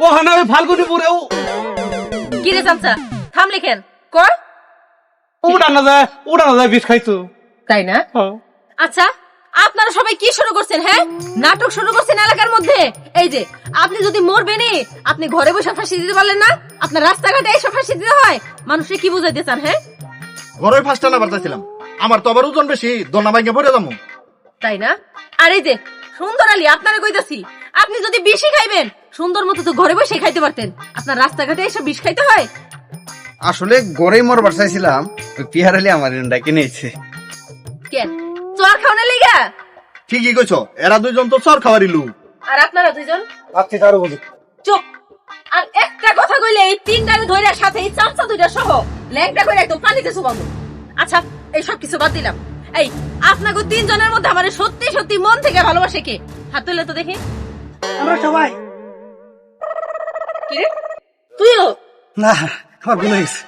ও হানা ওই ফাল্গুনি পুরে কি রে চামচা থাম লিখেন। কর। উড়ানো যায় উড়ানো যায় বিষ খাইছো তাই না? আচ্ছা আপনারা সবাই কি শুরু করছেন হ্যাঁ? নাটক শুরু করছেন এলাকার মধ্যে? এই যে আপনি যদি মরবেনই আপনি ঘরে বসে ফাঁসি দিতে পারলেন না? আপনার রাস্তাঘাটে এসে ফাঁসি দিতে হয়? মানুষকে কি বুঝাইতে চান হ্যাঁ? ঘরের ফার্স্টটা না বাড়তেছিলাম আমার তো আবার ওজন বেশি দোনা ভাঙ্গে পড়ে যাব। তাই না? আর এই যে সুন্দর আলী আপনারা কইতাছি আপনি যদি বেশি খাইবেন সুন্দর মতো তো ঘরে বসে খাইতে পারতেন। আপনার রাস্তাঘাটে এসে বিষ খাইতে হয়? আসলে গড়েই মরবার চাইছিলাম ওই পিহার আলী আমার ডাকে নিয়েছে। কেন চর খাওয়ানোর লেগা? ঠিকই কইছ এরা দুইজন তো চর খাওয়ারিলু আর আপনারা দুইজন? আচ্ছা তারও বুঝি চুপ! আর একটা কথা কইলে এই তিনটারে ধইরা সাথে এই চামচা দুইটা সহ ল্যাংটা করে একদম পানিতে চুবাবো। আচ্ছা এই সব কিছু বাদ দিলাম। এই আপনাকে তিনজনের মধ্যে আমার সত্যি সত্যি মন থেকে ভালোবাসে কে? হাত তুলে তো দেখি। আমরা সবাই কি রে? তুইও? না আমার ভুলে গেছে।